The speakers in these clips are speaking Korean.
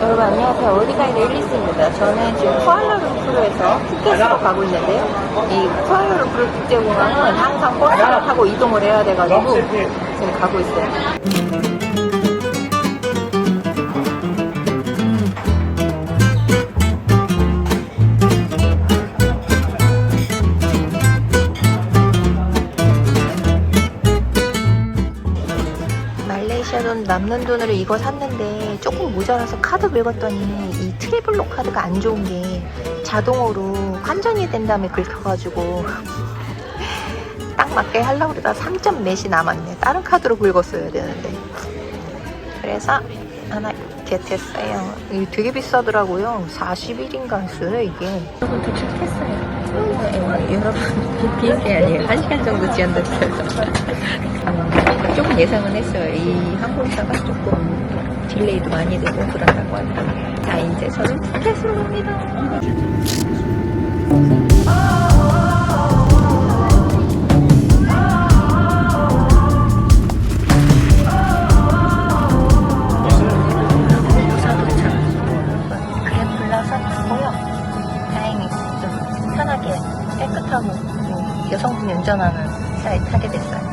여러분 안녕하세요. 어디가이 릴리스입니다. 저는 지금 쿠알라룸푸르에서 푸켓으로 가고 있는데요. 이 쿠알라룸푸르 국제공항은 항상 버스를 타고 이동을 해야 돼가지고 지금 가고 있어요. 말레이시아 돈 남는 돈으로 이거 샀는데 조금 모자라서 카드 긁었더니 이 트래블로 카드가 안 좋은 게 자동으로 환전이 된 다음에 긁혀가지고 딱 맞게 하려고 그러다 3점 몇이 남았네. 다른 카드로 긁었어야 되는데. 그래서 하나 겟했어요. 이게 되게 비싸더라고요. 41인가 했어요, 이게. 여러분 도착했어요. 네, 여러분 비행기 아니에요. 1시간 정도 지연됐어요. 아, 조금 예상은 했어요. 이 항공사가 조금 딜레이도 많이 되고 그런다고 하더라고요. 자, 이제 저는 푸켓으로 갑니다. 또 여성분이 운전하는 차에 타게 됐어요.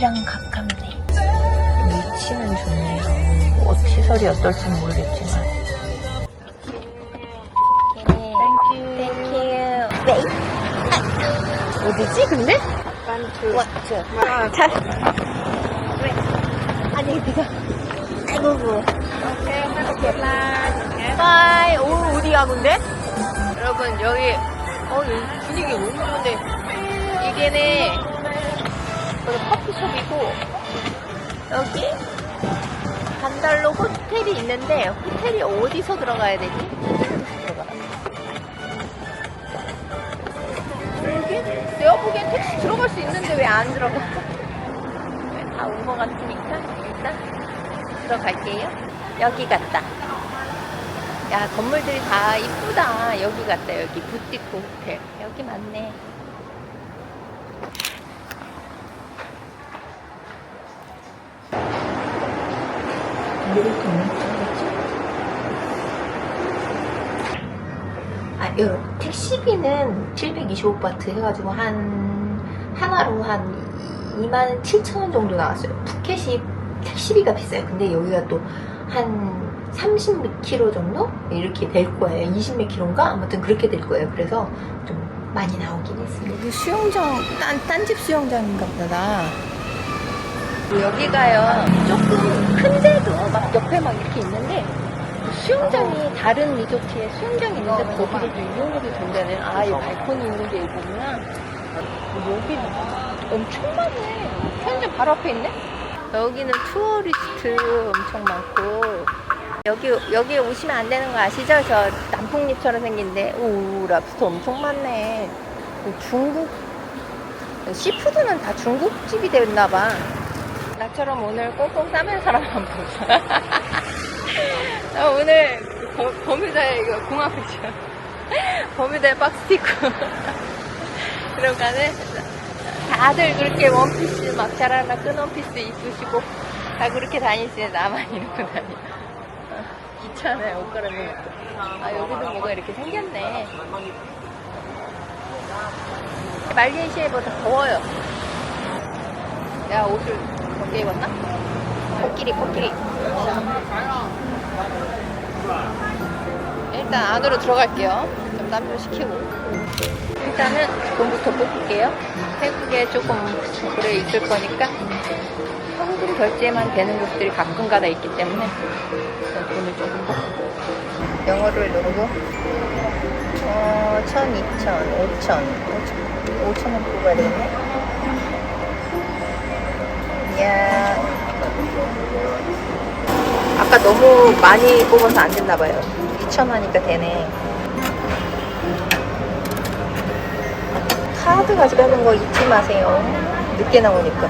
비치랑 가깝네. 위치는 좋네요. 옷 시설이 어떨지 모르겠지만. Thank you. 네. 어디지 근데? 원투. 잘. 아니 그거. 아이고. 바이. 오, 어디 가군데? 여러분, 여기, 어, 여기 분위기 너무 좋은데. 이게네, 여기 커피숍이고, 여기, 반달로 호텔이 있는데, 호텔이 어디서 들어가야 되지? 여기? 내가 보기엔 택시 들어갈 수 있는데 왜 안 들어가? 다 온 것 같으니까, 일단, 들어갈게요. 여기 같다. 야 건물들이 다 이쁘다 여기 같다 여기 부티크 호텔 여기 맞네 아, 요 택시비는 725바트 해가지고 한 하나로 한 2만 7천 원 정도 나왔어요. 푸켓이 택시비가 비싸요. 근데 여기가 또 한 30몇 킬로 정도 이렇게 될 거예요. 20몇 킬로인가 아무튼 그렇게 될 거예요. 그래서 좀 많이 나오긴 했습니다. 여기 수영장 딴 딴집 수영장인가 보다. 여기가요 조금 큰데도 막 옆에 막 이렇게 있는데 수영장이 다른 리조트에 수영장이 있는데 거기를 또 이용해도 된다는 아, 이 발코니 있는 게 이거구나. 여기 엄청 많네. 편의점 바로 앞에 있네? 여기는 투어리스트 엄청 많고 여기 여기 오시면 안 되는 거 아시죠? 저 남풍잎처럼 생긴데 오 랍스터 엄청 많네. 중국 시푸드는 다 중국집이 됐나 봐. 나처럼 오늘 꽁꽁 싸맨 사람 한 번. 나 오늘 버, 버뮤다에 이거 공항이죠. 버뮤다에 박스 입고 들어가는 다들 그렇게 원피스 막 자라나 끈 원피스 입으시고 다 그렇게 다니시네 나만 이러고 다니. 어, 귀찮아요 옷 갈아입는. 아 여기도 뭐가 이렇게 생겼네. 말레이시아보다 더워요. 야 옷을 어떻게 입었나? 코끼리 코끼리. 일단 안으로 들어갈게요. 좀 식히고. 일단은 돈부터 뽑을게요. 태국에 조금 오래 있을 거니까 현금 결제만 되는 곳들이 가끔가다 있기 때문에 돈을 조금 뽑고 영어를 누르고 어, 1,000, 2,000, 5,000, 5,000 5,000원 뽑아야 되네. 이야. 아까 너무 많이 뽑아서 안 됐나 봐요. 2,000원이니까 되네. 카드 가져가는 거 잊지 마세요. 늦게 나오니까.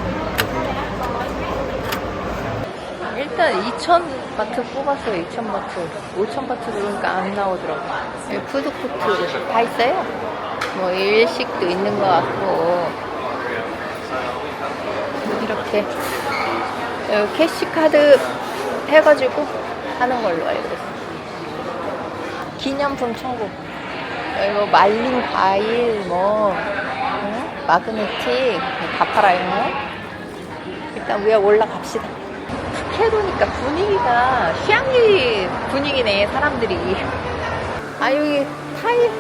일단 2,000바트 뽑았어요. 2,000바트. 5,000바트 누르니까 안 나오더라고. 여기 푸드코트 다 있어요. 뭐 일식도 있는 것 같고. 이렇게 캐시카드 해가지고 하는 걸로 알고 있어요. 기념품 천국. 여기 뭐 말린 과일, 뭐, 응? 마그네틱, 다 팔아요. 일단 위에 올라갑시다. 푸켓오니까 분위기가 휴양지 분위기네, 사람들이. 아, 여기 타이,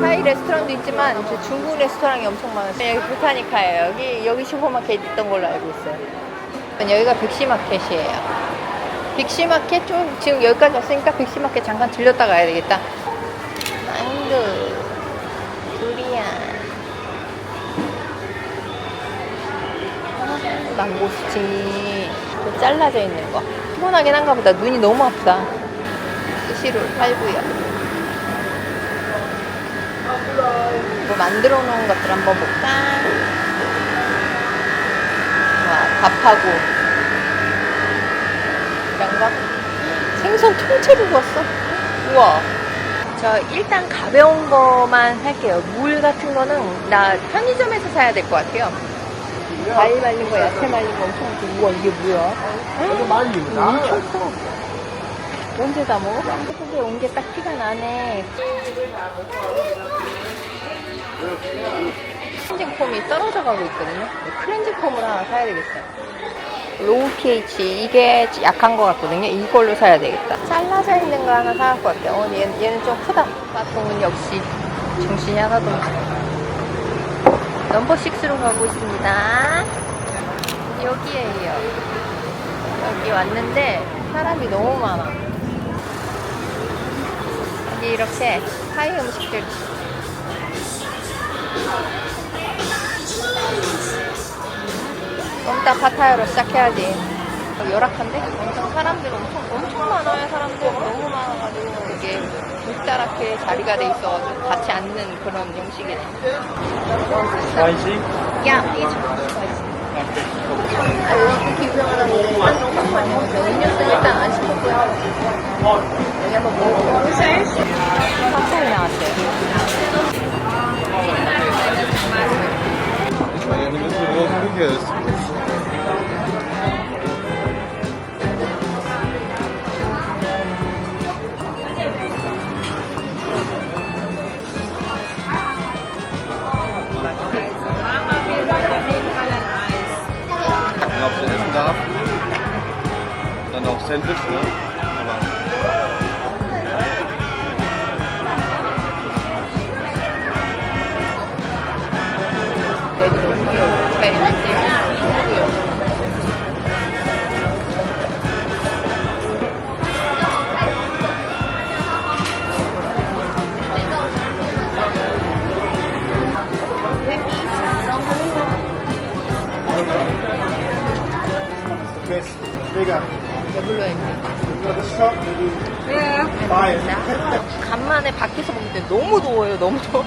타이 레스토랑도 있지만 중국 레스토랑이 엄청 많아요. 여기 부타니카예요. 여기, 여기 슈퍼마켓 있던 걸로 알고 있어요. 여기가 빅시마켓이에요. 빅시마켓 좀 지금 여기까지 왔으니까 빅시마켓 잠깐 들렸다 가야 되겠다. 망고, 두리안, 망고스틴, 또 잘라져 있는 거. 피곤하긴 한가 보다. 눈이 너무 아프다. 스시롤 팔고요. 뭐 만들어 놓은 것들 한번 볼까? 와, 밥하고 거 생선 통째로 구웠어? 우와. 저 일단 가벼운 거만 할게요. 물 같은 거는 나 편의점에서 사야 될 것 같아요. 과일 말린 거 야채 말린 거 엄청 많고. 우와 이게 뭐야? 이거 엄청 커. 언제 다 먹어? 한국에 온 게 딱 티가 나네. 클렌징 폼이 떨어져 가고 있거든요. 클렌징 폼을 하나 사야 되겠어요 로우 pH 이게 약한 것 같거든요. 이걸로 사야 되겠다. 잘라져 있는 거 하나 사갈 것 같아요. 어, 얘는, 얘는 좀 크다. 바통은 역시 정신이 하나도 없어. 넘버 6로 가고 있습니다. 여기에요. 여기 왔는데 사람이 너무 많아. 여기 이렇게 타이 음식들 파타야로 시작해야지. 열악한데? 엄청 사람들 엄청, 엄청 많아요. 사람들 너무 많아가지고 이게 묵다랗게 자리가 돼 있어가지고 같이 앉는 그런 형식이네. Spicy? 아, 많이 먹었어요. 음료수는 일단 안 시켰고요. 여기 한번 먹어볼게요. 팝콘이 나왔어요. Yani nasıl bozuldu ki? Ob sentence না 불러야 돼. It. 간만에 밖에서 때 너무 더워요. 너무 더워.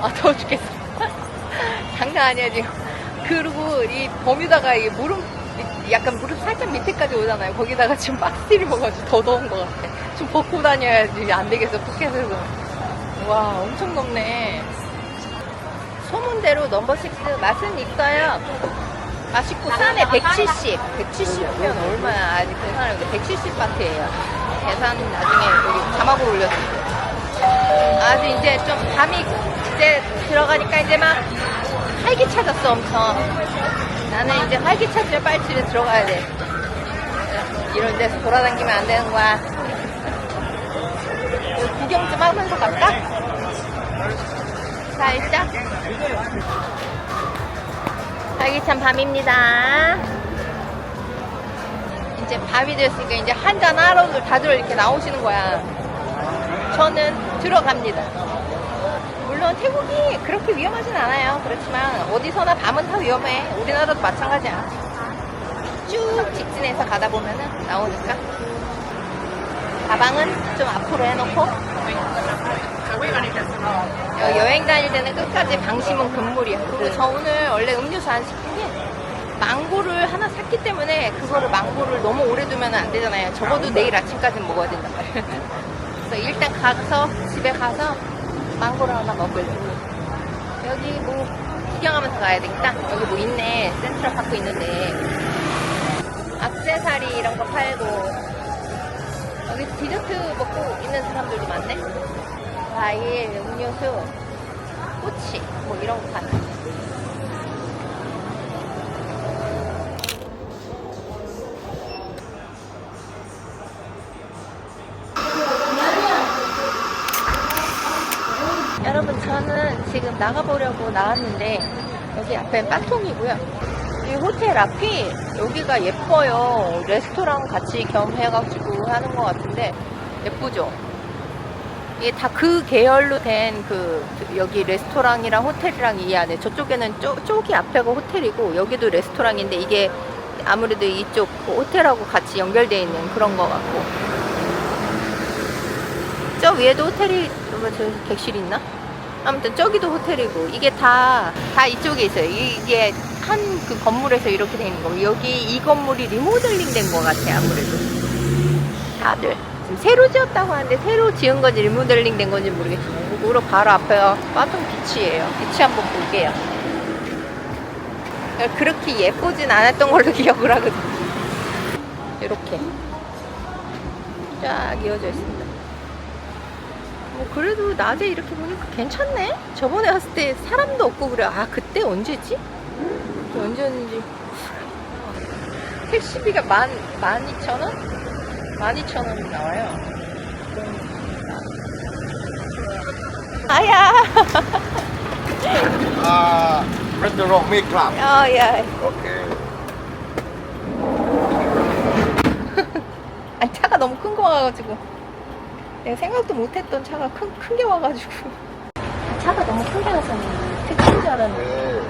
아, 더워 죽겠어. 장난 아니야, 지금. 그리고 이 버뮤다가 이게 무릎, 약간 무릎 살짝 밑에까지 오잖아요. 거기다가 지금 박스를 먹어가지고 더 더운 것 같아. 좀 벗고 다녀야지 안 되겠어, 푸켓에서. 와, 엄청 덥네. 소문대로 넘버 6 맛은 있어요. 맛있고 싼에 170. 170면 얼마야? 아직 계산하는데 170 바트예요. 계산 나중에 여기 자막으로 올려드릴게요. 아주 이제 좀 밤이 이제 들어가니까 이제 막 활기차졌어 엄청. 나는 이제 활기차지면 빨리 집에 들어가야 돼. 이런 데서 돌아다니면 안 되는 거야. 여기 구경 좀 하면서 갈까? 살짝. 활기찬 밤입니다. 이제 밤이 됐으니까 이제 한잔 하러 다들 이렇게 나오시는 거야. 저는 들어갑니다. 물론 태국이 그렇게 위험하진 않아요. 그렇지만 어디서나 밤은 다 위험해. 우리나라도 마찬가지야. 쭉 직진해서 가다 보면은 나오니까. 가방은 좀 앞으로 해놓고. 여- 여행 다닐 때는 끝까지 방심은 금물이야. 그리고 저 오늘 원래 음료수 안 시킨 게 망고를 하나 샀기 때문에 그거를 망고를 너무 오래 두면 안 되잖아요. 적어도 내일 아침까지는 먹어야 말이에요. 그래서 일단 가서 집에 가서 망고를 하나 먹으려고. 여기 뭐 구경하면서 가야 되겠다. 여기 뭐 있네. 센트럴 파크 있는데 악세사리 이런 거 팔고 여기 디저트 먹고 있는 사람들도 많네. 과일, 음료수, 꼬치 뭐 이런 거 파는. 여러분 저는 지금 나가보려고 나왔는데 여기 앞엔 빠통이고요. 이 호텔 앞이 여기가 예뻐요. 레스토랑 같이 겸해가지고 하는 것 같은데 예쁘죠? 이게 다 그 계열로 된 그 여기 레스토랑이랑 호텔이랑 이 안에 저쪽에는 쪼, 쪽이 앞에가 호텔이고 여기도 레스토랑인데 이게 아무래도 이쪽 그 호텔하고 같이 연결되어 있는 그런 것 같고 저 위에도 호텔이 뭐저 객실 있나? 아무튼 저기도 호텔이고 이게 다 다 이쪽에 있어요. 이- 이게 한 그 건물에서 이렇게 돼 있는 거. 여기 이 건물이 리모델링 된것 같아 아무래도. 다들 새로 지었다고 하는데 새로 지은 건지 리모델링 된 건지 모르겠지만 그리고 바로 앞에가 빠통 비치예요. 비치 한번 볼게요. 그렇게 예쁘진 않았던 걸로 기억을 하거든요. 이렇게 쫙 이어져 있습니다. 뭐 그래도 낮에 이렇게 보니까 괜찮네. 저번에 왔을 때 사람도 없고 그래. 아 그때 언제지? 언제였는지. 택시비가 만, 만 이천 원? 만 이천 원이 나와요. 아야! Ah, restaurant make club. 어, 야. Okay. 아니, 차가 너무 큰 거 와가지고. 내가 생각도 못했던 차가 큰, 큰 게 와가지고. 차가 너무 큰 게 와서는 택시인 줄 알았는데. Okay.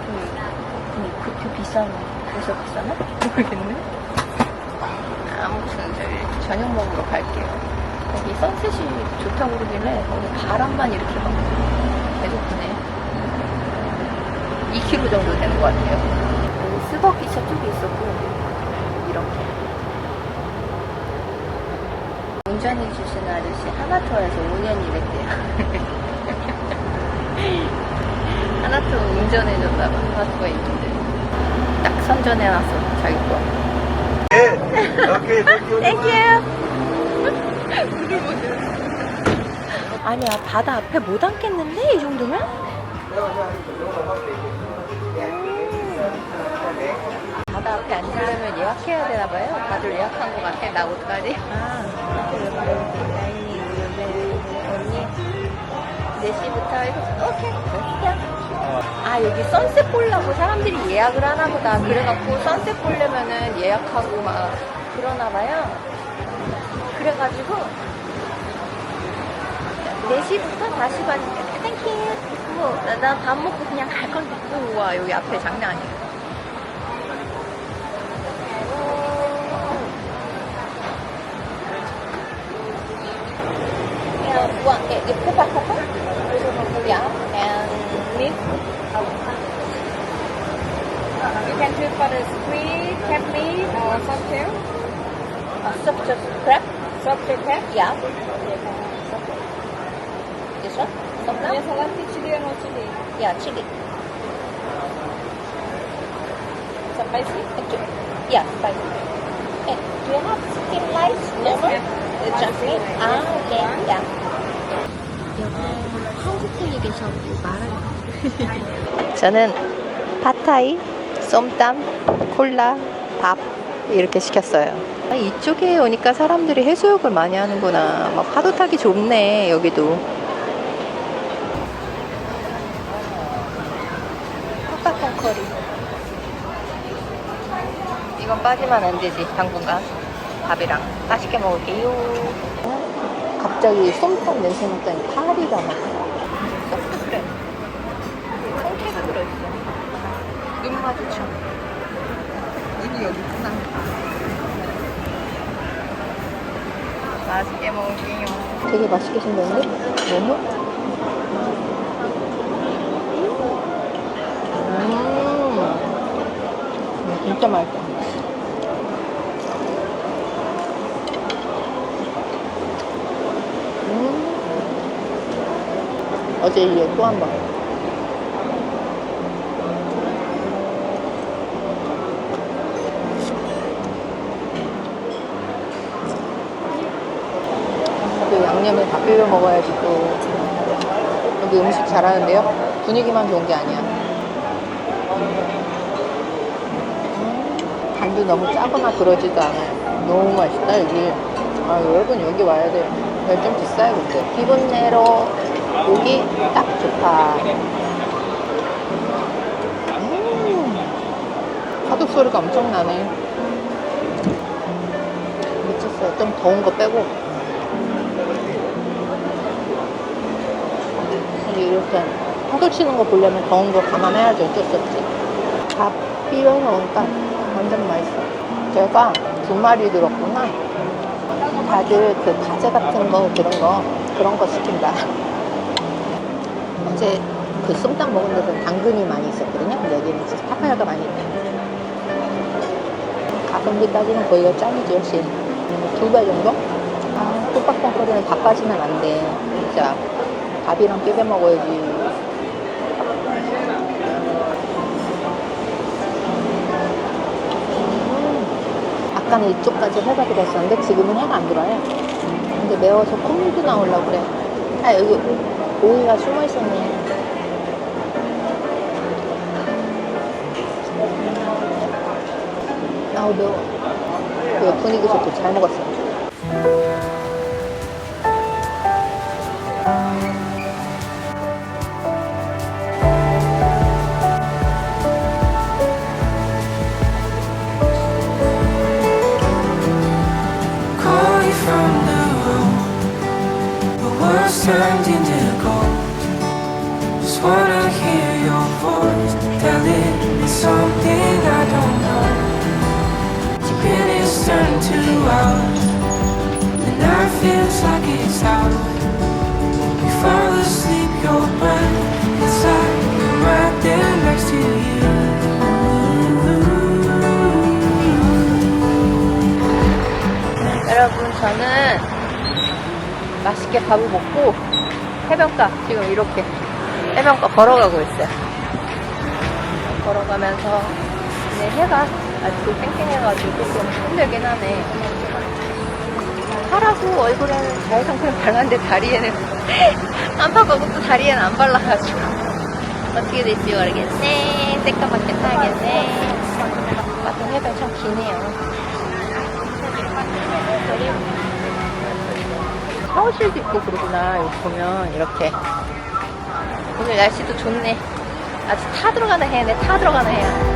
그, 그, 그 비싼, 그래서 비싸나? 모르겠네. 저녁 먹으러 갈게요. 거기 선셋이 좋다고 그러길래 거기 바람만 이렇게 막 계속 부네. 2km 정도 되는 것 같아요. 여기 스벅기차 쪽에 있었고 이렇게. 운전해 주시는 아저씨 하나토에서 5년 일했대요. 하나토 운전해줬다고 하나토가 있는데 딱 선전해놨어 자기 거. Okay, thank you. 땡큐. 아니야 바다 앞에 못 앉겠는데 이 정도면? 음. 바다 앞에 앉으려면 예약해야 되나 봐요. 다들 예약한 것 같아. 나 어떡하지? 아, 언니 4시부터 7시. 오케이. 그냥. 아 여기 선셋 보려고 사람들이 예약을 하나 보다. 그래갖고 선셋 보려면은 예약하고 막 그러나 봐요. 그래가지고 4시부터 4시 반 땡큐 뭐 나 밥 먹고 그냥 갈 건데 우와 여기 앞에 장난 Yeah, for the squid, meat, or soft shell. Uh, soft shell crab. Soft shell crab. Yeah. This one? Soft now? Yes, I want the chili or no chili. Yeah, chili. Spicy. You. Yeah, spicy. Hey, do you have chicken rice? Yes, ma'am. The Japanese? Ah, okay. Yeah. 한국 분이 계셔서 말을 저는 팟타이, 쏨땀, 콜라, 밥 이렇게 시켰어요. 아, 이쪽에 오니까 사람들이 해수욕을 많이 하는구나. 막 파도 타기 좋네 여기도. 팍팍한 커리. 이건 빠지면 안 되지 당분간 밥이랑 맛있게 먹을게요. 갑자기 쏨땀 냄새 났더니 파리가 막 쏙 그래. 상하주청. 이미 여기 있구나. 맛있게 먹을게요. 되게 맛있게 생겼는데? 너무? 음, 진짜 맛있다. 음. 어제 이에 또한 번. 또 양념에 밥 또 여기 음식 잘하는데요? 분위기만 좋은 게 아니야. 음, 간도 너무 짜거나 그러지도 않아요 너무 맛있다 여기. 아 여러분 여기 와야 돼요. 여기 좀 비싸요 근데. 기본 내로 여기 딱 좋다. 음, 파도 소리가 엄청 나네. 미쳤어요. 좀 더운 거 빼고 이렇게 파도 치는 거 보려면 더운 거 감안해야지 어쩔 수 없지. 밥 비벼 먹으니까 완전 맛있어. 제가 두 마리 들었구나. 다들 그 가재 같은 거 그런 거 그런 거 시킨다. 어제 그 쏨땀 먹은 데서 당근이 많이 있었거든요. 근데 여기는 진짜 파파야가 많이 있다. 가성비 따지면 거기가 짱이지 훨씬. 두배 정도? 아, 뚝박떡거리는 밥 빠지면 안 돼. 진짜. 밥이랑 비벼 먹어야지. 음, 아까는 이쪽까지 해가 들었었는데 지금은 해가 안 들어요. 근데 매워서 콧물도 나오려고 그래. 아, 여기 오이가 숨어 있었네. 아우, 매워. 그 분위기 좋고 잘 먹었어. call turned into gold. Just wanna hear your voice, telling me something I don't know. Your minutes turn to hours, and that feels like it's out. You fall asleep, your breath 맛있게 밥을 먹고 해변가 지금 이렇게 해변가 걸어가고 있어요. 걸어가면서 근데 해가 아직도 팽팽해가지고 좀 힘들긴 하네. 파라고 얼굴에는 자외 선크림 발랐는데 다리에는 안 바르고 또 다리에는 안 발라가지고. 어떻게 될지 모르겠네. 새까맣게 타야겠네. 맞은 해변 참 기네요 샤워실도 있고 그러구나 여기 보면. 이렇게. 오늘 날씨도 좋네. 아직 타 들어가는 해네 타 들어가는 해야.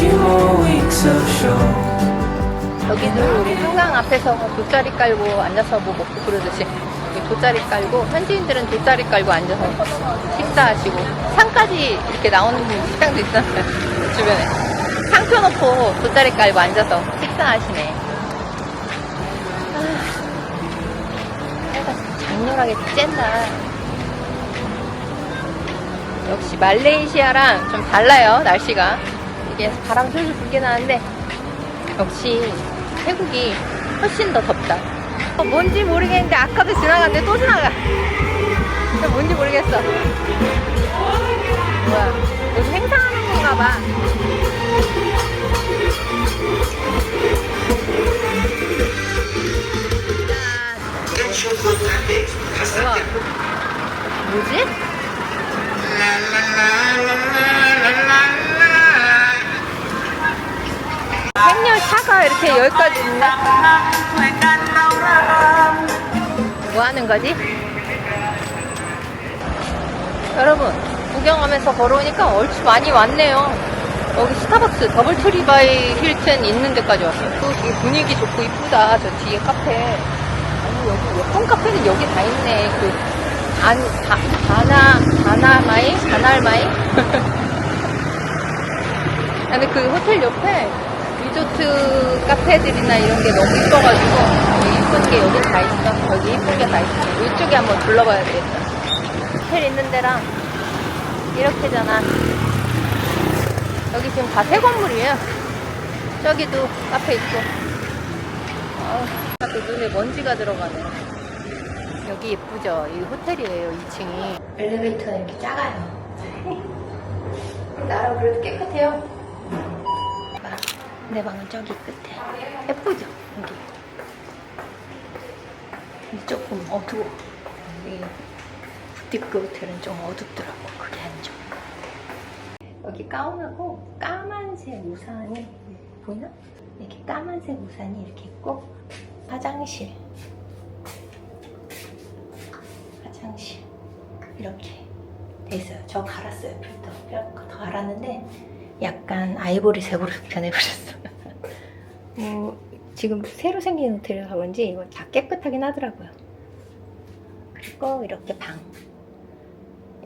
Weeks of show. 여기도 우리 한강 앞에서 뭐 돗자리 깔고 앉아서 뭐 먹고 그러듯이 돗자리 깔고 현지인들은 돗자리 깔고 앉아서 식사하시고 상까지 이렇게 나오는 식당도 있잖아요. 주변에. 상 펴놓고 돗자리 깔고 앉아서 식사하시네 해가 장렬하게 쬐다 역시 말레이시아랑 좀 달라요 날씨가 이게 바람 솔솔 불게 나는데 역시 태국이 훨씬 더 덥다. 어, 뭔지 모르겠는데 아까도 지나갔는데 또 지나가. 뭔지 모르겠어. 뭐야? 여기 행사하는 건가 봐. 우와. 뭐지? 행렬차가 이렇게 여기까지 있네. 뭐 하는 거지? 여러분, 구경하면서 걸어오니까 얼추 많이 왔네요. 여기 스타벅스 더블 트리 바이 힐튼 있는 데까지 왔어요. 또 분위기 좋고 이쁘다. 저 뒤에 카페. 여기 예쁜 카페는 여기 다 있네. 그, 안, 다, 다나, 다나마이? 다날마이? 근데 그 호텔 옆에 리조트 카페들이나 이런 게 너무 이뻐가지고 이쁜 게 여기 다 있어. 여기 이쁜 게 다 있어. 이쪽에 한번 둘러봐야 되겠다. 호텔 있는 데랑 이렇게잖아. 여기 지금 다 새 건물이에요. 저기도 카페 있고. 아 우, 자꾸 눈에 먼지가 들어가네. 여기 예쁘죠? 이 호텔이에요, 2층이. 엘리베이터는 이렇게 작아요. 나름 그래도 깨끗해요. 내 방은 저기 끝에. 예쁘죠? 여기. 근데 조금 어두워. 이 부티크 호텔은 좀 어둡더라고. 그게 안 좋아. 여기 가운하고 까만색 우산이 보이나? 이렇게 까만색 우산이 이렇게 있고 화장실 화장실 이렇게 돼 있어요. 저 갈았어요 필터. 필터 더 갈았는데 약간 아이보리색으로 변해버렸어. 뭐 지금 새로 생긴 호텔이라서 그런지 이거 다 깨끗하긴 하더라고요. 그리고 이렇게 방.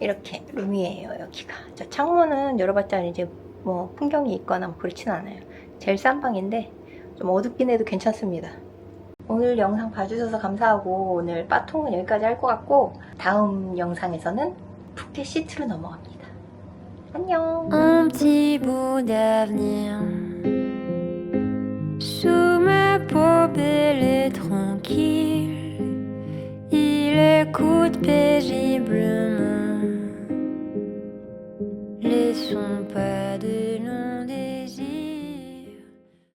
이렇게 룸이에요 여기가. 저 창문은 열어봤자 이제 뭐 풍경이 있거나 뭐 그렇진 않아요. 제일 싼 방인데 좀 어둡긴 해도 괜찮습니다. 오늘 영상 봐주셔서 감사하고 오늘 빠통은 여기까지 할 것 같고 다음 영상에서는 푸켓 시트로 넘어갑니다. 안녕. Un petit bout d'avenir sous ma peau belle et tranquille, il écoute paisiblement les sons